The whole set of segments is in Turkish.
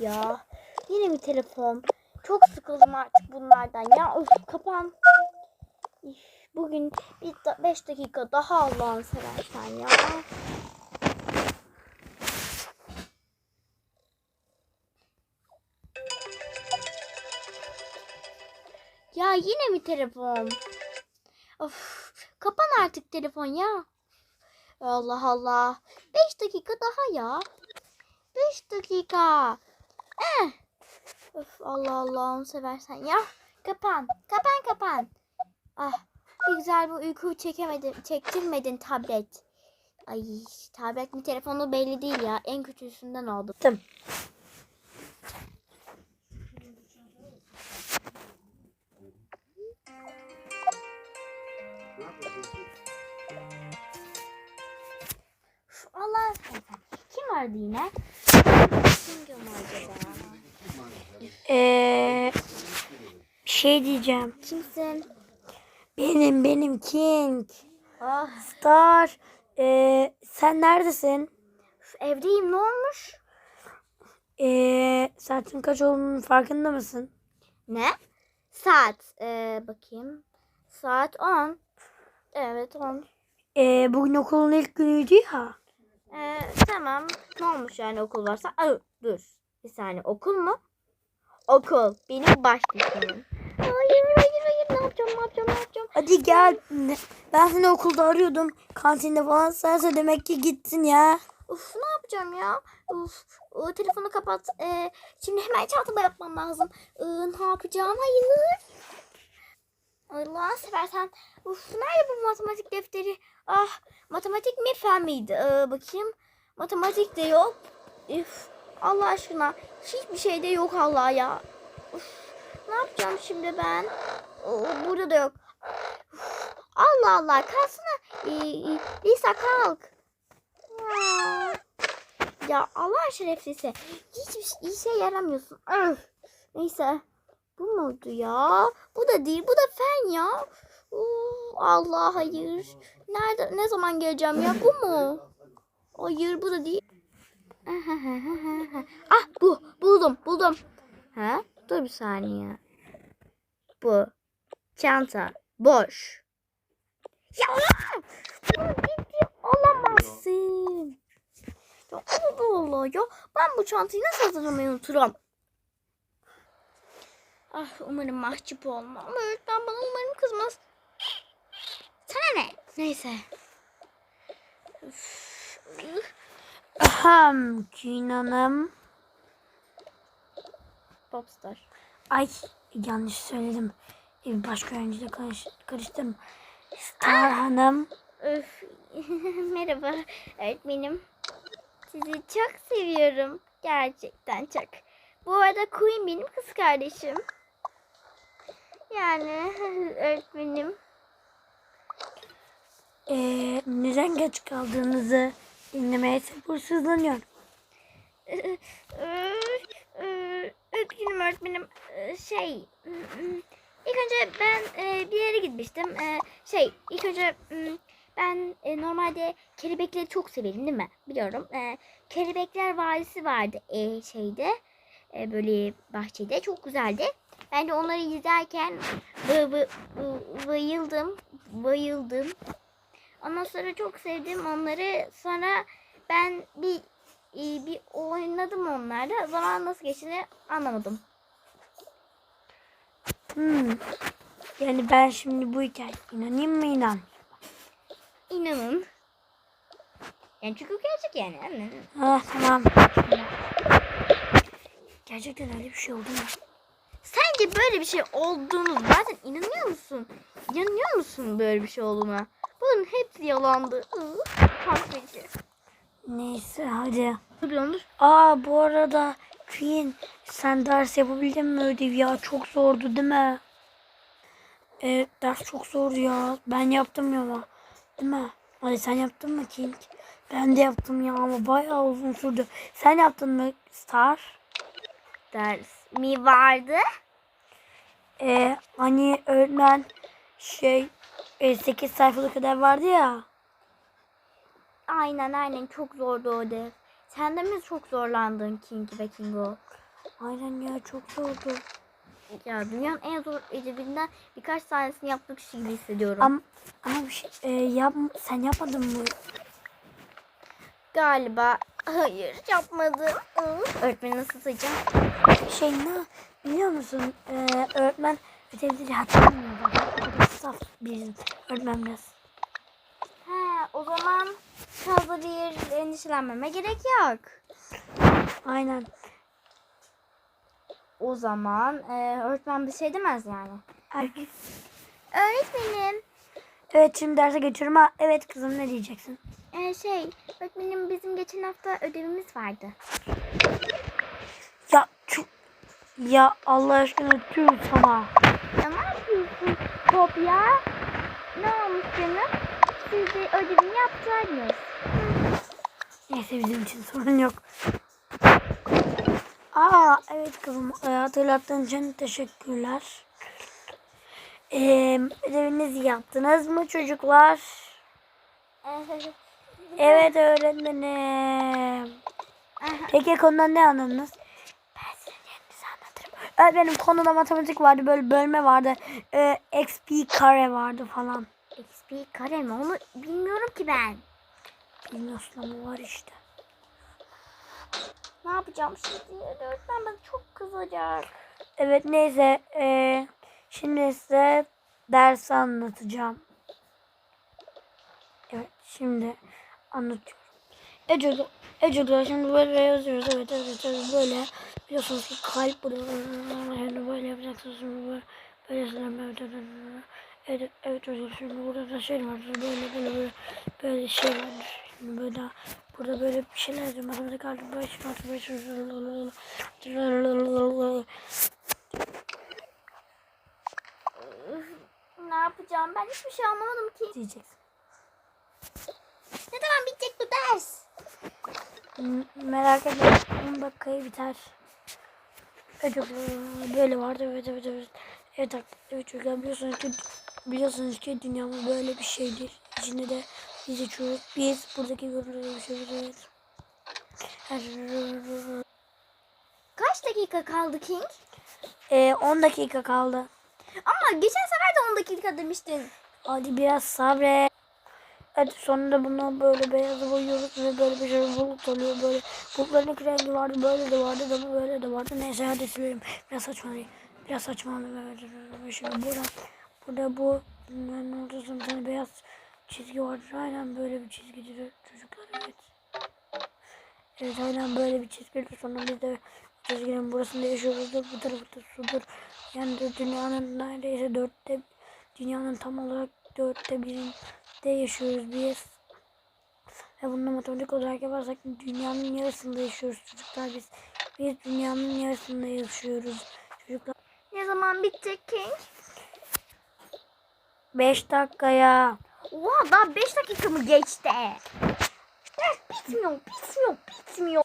ya? Yine mi telefon? Çok sıkıldım artık bunlardan ya. Öf kapan. Bugün bir 5 dakika daha Allah'ını seversen ya. Ya yine mi telefon? Of, kapan artık telefon ya. Allah Allah. 5 dakika daha ya. 5 dakika. Eh. Öf, Allah Allah onu seversen ya. Kapan. Kapan kapan. Ah bir güzel bu uykuyu çekemedin, çektirmedin tablet. Ay tablet mi telefonu belli değil ya. En kötüsünden oldu. Tamam. Allah seversen. Kim aradı yine? Ee, şey diyeceğim. Kimsin? Benim benim King. Ah, Star. Ee, sen neredesin? evdeyim ne olmuş? Ee, saatin kaç olduğunun farkında mısın? Ne? Saat. Ee, bakayım. Saat 10. Evet 10. Ee, bugün okulun ilk günüydü ya. Ee, tamam. Ne olmuş yani okul varsa? Aa, dur. Bir saniye. Okul mu? Okul. Benim baş düşmanım. Hayır hayır hayır. Ne yapacağım ne yapacağım ne yapacağım? Hadi gel. Ben seni okulda arıyordum. Kantinde falan. Sense demek ki gittin ya. Uf ne yapacağım ya? Uf ıı, telefonu kapat. Ee, şimdi hemen çantama yapmam lazım. Iı, ne yapacağım? Hayır. Allah seversen. Uf nerede bu matematik defteri? Ah matematik mi fen miydi? Ee, bakayım. Matematik de yok. Üf Allah aşkına. Hiçbir şey de yok Allah ya. Uf, ne yapacağım şimdi ben? Oo, burada da yok. Uf, Allah Allah kalsana. Ee, Lisa kalk. Ya. Allah şereflisi. Hiçbir işe yaramıyorsun. Öf. Neyse. Bu muydu ya? Bu da değil. Bu da fen ya. Uf, Allah hayır. Nerede? Ne zaman geleceğim ya? Bu mu? Hayır bu da değil. ah bu. Buldum. Buldum. Ha? Dur bir saniye. Bu. Çanta. Boş. Ya bunu ciddi olamazsın. Ya Allah Allah ya. Ben bu çantayı nasıl hazırlamayı unuturum? Ah umarım mahcup olmam. Ama öğretmen bana umarım kızmaz. Sana ne? Neyse. Üf, King Hanım. Popstar. Ay yanlış söyledim. Bir başka öğrenciyle karış, karıştım. Star Hanım. Öf. Merhaba öğretmenim. Sizi çok seviyorum. Gerçekten çok. Bu arada Queen benim kız kardeşim. Yani öğretmenim. Ee, neden geç kaldığınızı dinlemeye sabırsızlanıyorum. Ee, Üzgünüm öğretmenim. Ee, Şey, ilk önce ben e, bir yere gitmiştim. Ee, Şey, ilk önce m, ben e, normalde kelebekleri çok severim değil mi? Biliyorum. Ee, Kelebekler Vadisi vardı e, şeyde. e, Böyle bahçede. Çok güzeldi. Ben de onları izlerken bayıldım. Bayıldım. Ondan sonra çok sevdim onları. Sonra ben bir e, bir oynadım onlarla. Zaman nasıl geçtiğini anlamadım. Hmm. Yani ben şimdi bu hikayeye inanayım mı inan? İnanın. Yani çünkü gerçek yani. anladın? Ah tamam. Gerçekten öyle bir şey oldu mu? Sence böyle bir şey olduğunu zaten inanıyor musun? İnanıyor musun böyle bir şey olduğuna? Bunun hepsi yalandı. Kahveci. Neyse hadi. Duruyordur. Aa bu arada Queen sen ders yapabildin mi ödev ya? Çok zordu değil mi? Evet ders çok zordu ya. Ben yaptım ya ama. Değil mi? Hadi sen yaptın mı King? Ben de yaptım ya ama bayağı uzun sürdü. Sen yaptın mı Star? Ders mi vardı? Ee, hani öğretmen şey 8 sayfalık ödev vardı ya. Aynen aynen çok zordu o ödev. Sen de mi çok zorlandın King ve Kingo? Aynen ya çok zordu. Ya dünyanın en zor edebinden birkaç tanesini yaptık gibi hissediyorum. Ama, ama bir şey e, yap, sen yapmadın mı? Galiba hayır yapmadım. Öğretmeni nasıl tutacağım? Şey ne biliyor musun? E, öğretmen ödevleri hatırlamıyor. Saf bizim öğretmen biraz. He o zaman fazla bir endişelenmeme gerek yok. Aynen. O zaman e, öğretmen bir şey demez yani. Erkek. Öğretmenim Evet şimdi derse geçiyorum. Ha, evet kızım ne diyeceksin? e, şey öğretmenim bizim geçen hafta ödevimiz vardı. Ya çok... Ya Allah aşkına tüh sana. Ya ne olmuş canım? Siz de ödevini yaptıydınız. Neyse bizim için sorun yok. Aa evet kızım e, hatırlattığın için teşekkürler. Ee, ödevinizi yaptınız mı çocuklar? Evet. Evet öğretmenim. Peki konudan ne anladınız? Ben size kendinizi anlatırım. Öğretmenim konuda matematik vardı böyle bölme vardı. Ee, XP kare vardı falan. XP kare mi? Onu bilmiyorum ki ben. Bilmiyorsun ama var işte. Ne yapacağım şimdi? Öğretmen bana çok kızacak. Evet neyse. ee, şimdi size ders anlatacağım. Evet şimdi anlatıyorum. Evet çocuklar şimdi böyle yazıyoruz. Evet evet evet böyle. Biliyorsunuz ki kalp burada. Şimdi böyle yapacaksınız. Böyle. Böyle selam evet evet evet. Evet şimdi burada da şey var. Böyle böyle böyle. Böyle şey var. Şimdi böyle burada böyle bir şeyler yazıyor. Matematik kalp baş matematik Ne yapacağım? Ben hiçbir şey anlamadım ki. diyeceksin. Ne zaman bitecek bu ders? M- Merak etme 10 dakikaya biter. Evet böyle vardı evet evet evet. Evet evet çocuklar biliyorsunuz ki biliyorsunuz ki dünyamız böyle bir şeydir. İçinde de biz yaşıyoruz. Biz buradaki görüntüleri yaşıyoruz evet. Kaç dakika kaldı King? Ee, 10 dakika kaldı. Ama geçen sefer de 10 dakika demiştin. Hadi biraz sabret. Hadi sonunda bunu böyle beyaz boyuyoruz ve böyle bir şey bulut oluyor böyle. Bulutların iki rengi vardı böyle de vardı da böyle de vardı. Neyse hadi silelim. Biraz saçmalayayım. Biraz saçmalayayım. Evet, evet, evet. Şimdi burada, burada bu bunların ortasında tane beyaz çizgi vardır. Aynen böyle bir çizgidir çocuklar evet. Evet aynen böyle bir çizgidir. Sonra biz de çizginin burasında yaşıyoruzdur. Bu tarafı da sudur. Yani dünyanın neredeyse dörtte dünyanın tam olarak dörtte birinde yaşıyoruz biz. Ve bunu matematik olarak yaparsak dünyanın yarısında yaşıyoruz çocuklar biz. Biz dünyanın yarısında yaşıyoruz çocuklar. Ne zaman bitecek King? 5 dakikaya. Oha daha 5 dakika mı geçti? Ders bitmiyor, bitmiyor, bitmiyor.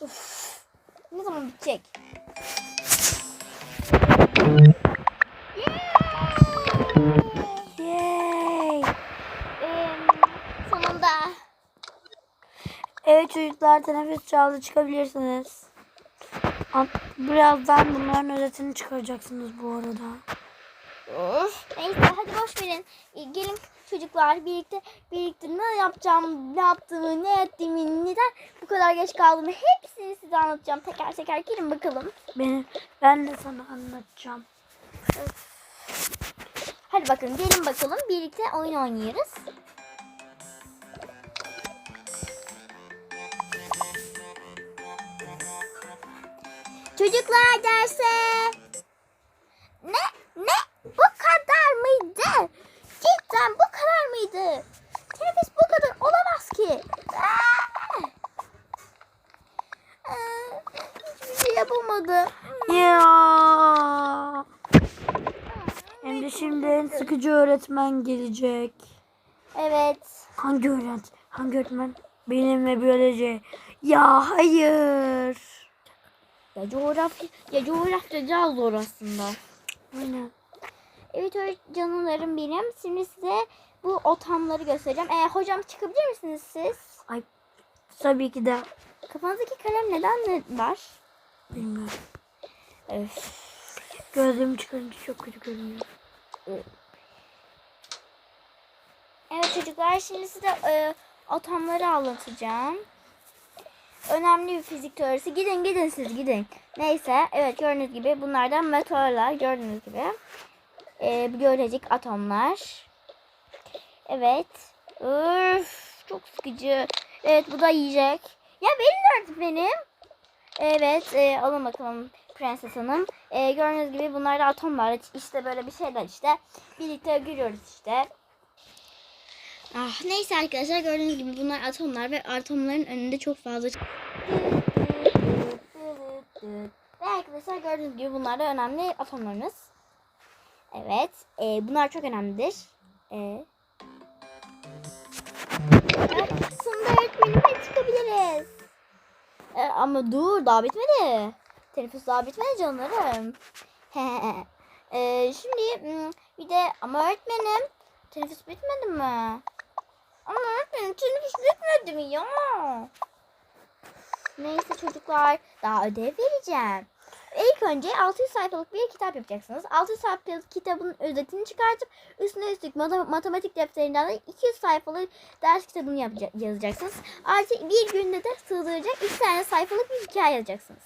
Uf, ne zaman bitecek? Yay. Ee, sonunda. Evet çocuklar teneffüs çaldı çıkabilirsiniz. Birazdan bunların özetini çıkaracaksınız bu arada. Of, neyse hadi boş verin. Ee, Gelin çocuklar birlikte birlikte ne yapacağım, ne yaptığımı, ne ettiğimi, neden bu kadar geç kaldığımı hepsini size anlatacağım. Teker teker gelin bakalım. Benim, ben de sana anlatacağım. Hadi bakın gelin bakalım birlikte oyun oynuyoruz. Çocuklar derse. Ne? Ne? Bu kadar mıydı? Cidden bu kadar mıydı? Teneffüs bu kadar olamaz ki. Aa! Hiçbir şey yapamadım. Ya. Hem de şimdi en sıkıcı öğretmen gelecek. Evet. Hangi öğret? Hangi öğretmen? Benim ve biyoloji. Ya hayır. Ya coğrafya, ya coğrafya daha zor aslında. Aynen. Evet canlarım benim. Şimdi size bu otamları göstereceğim. Ee, hocam çıkabilir misiniz siz? Ay tabii ki de Kafanızdaki kalem neden ne var? bilmiyorum. Öf. Gözlüğümü çıkarınca çok kötü görünüyor. Evet çocuklar şimdi size e, atomları anlatacağım. Önemli bir fizik teorisi. Gidin gidin siz gidin. Neyse evet gördüğünüz gibi bunlardan meteorlar gördüğünüz gibi. E, biyolojik atomlar. Evet. Üf, çok sıkıcı. Evet bu da yiyecek. Ya benim artık benim. Evet e, alın bakalım Prenses Hanım. E, gördüğünüz gibi bunlar da atomlar. İşte böyle bir şeyler işte. Birlikte görüyoruz işte. Ah, neyse arkadaşlar gördüğünüz gibi bunlar atomlar ve atomların önünde çok fazla ve arkadaşlar gördüğünüz gibi bunlar da önemli atomlarımız. Evet, e, bunlar çok önemlidir. E, Evet, Sonunda öğretmenime çıkabiliriz. E, ama dur daha bitmedi. Teneffüs daha bitmedi canlarım. e, şimdi hmm, bir de ama öğretmenim teneffüs bitmedi mi? Ama öğretmenim teneffüs bitmedi mi ya? Neyse çocuklar daha ödev vereceğim. İlk önce 600 sayfalık bir kitap yapacaksınız. 600 sayfalık kitabın özetini çıkartıp üstüne üstlük matematik defterinden de 200 sayfalık ders kitabını yazacaksınız. Artı bir günde de sığdıracak 2 tane sayfalık bir hikaye yazacaksınız.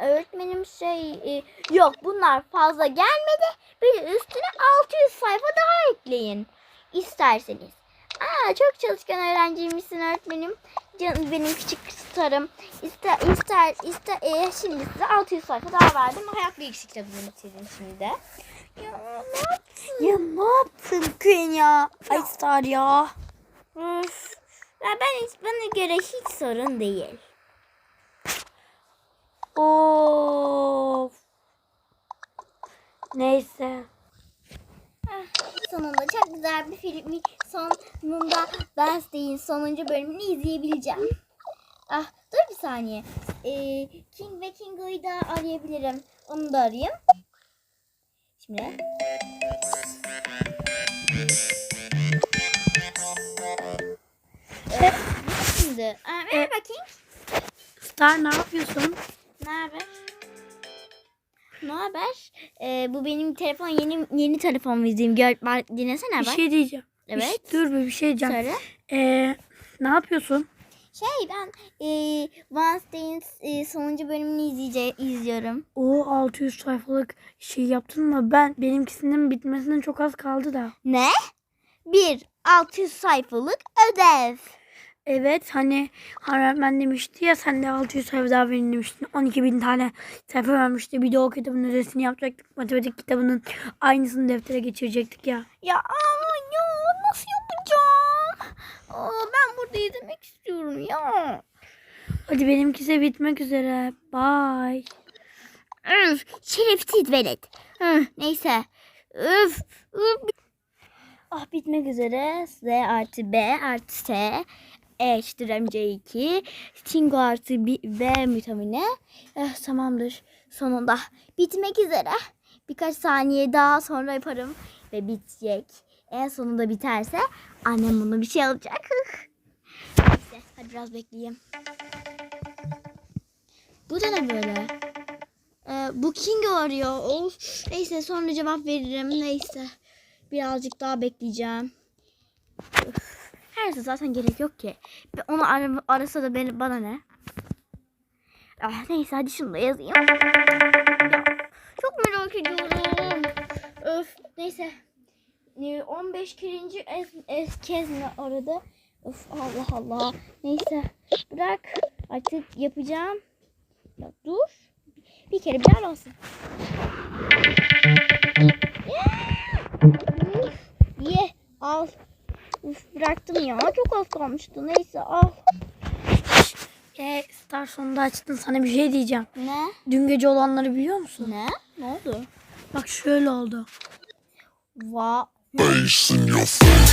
Öğretmenim şey e, yok bunlar fazla gelmedi. Bir üstüne 600 sayfa daha ekleyin isterseniz. Aa çok çalışkan öğrenciymişsin öğretmenim. Canım benim küçük starım. İster ister ister e, şimdi size 600 sayfa daha verdim. Hayat bilgisi kitabını bitirdim şimdi de. Ya ne yaptın? Ya ne yaptın Queen ya? Ay Star ya. Üf. Ya ben hiç bana göre hiç sorun değil. Of. Neyse. Ah, sonunda çok güzel bir filmi sonunda Wednesday'in sonuncu bölümünü izleyebileceğim. Ah dur bir saniye. Ee, King ve Kingo'yu da arayabilirim. Onu da arayayım. Şimdi. Evet, şimdi. Aa, merhaba King. Star ne yapıyorsun? Ne haber? Ne haber? Ee, bu benim telefon yeni yeni telefon bizim. Gör, bak, dinlesene Bir bak. şey diyeceğim. Evet. şey- dur bir şey diyeceğim. Söyle. Ee, ne yapıyorsun? Şey ben e, Wednesday'in e, sonuncu bölümünü izleyece izliyorum. O 600 sayfalık şey yaptın mı? Ben benimkisinin bitmesine çok az kaldı da. Ne? Bir 600 sayfalık ödev. Evet hani öğretmen demişti ya sen de 600 sayfa daha verin demiştin. 12 bin tane sayfa vermişti. Bir de o kitabın ödesini yapacaktık. Matematik kitabının aynısını deftere geçirecektik ya. Ya ama nasıl yapacağım? Aa, ben burada izlemek istiyorum ya. Hadi benimkisi bitmek üzere. Bye. Üf, şerefsiz velet. Hı, neyse. Üf, üf. Ah bitmek üzere. Z artı B artı S eşittir MC2. Tingo artı B, B vitamini. Eh, tamamdır. Sonunda bitmek üzere. Birkaç saniye daha sonra yaparım ve bitecek. En sonunda biterse annem bana bir şey alacak. Neyse hadi biraz bekleyeyim. Bu da ne böyle? Ee, bu King arıyor. Of. Neyse sonra cevap veririm. Neyse. Birazcık daha bekleyeceğim. Her neyse zaten gerek yok ki. Onu ara, arasa da beni, bana ne? Ah, neyse hadi şunu da yazayım. Ya, çok merak ediyorum. Öf. Neyse. Ee, 15 kirinci es, es kez mi aradı? Of Allah Allah. Neyse. Bırak. Artık yapacağım. Ya dur. Bir kere bir daha olsun. Uf, Ye al. Uf, bıraktım ya. Çok az kalmıştı. Neyse al. E, Star sonunda açtın sana bir şey diyeceğim. Ne? Dün gece olanları biliyor musun? Ne? Ne oldu? Bak şöyle oldu. Va Bass in your face.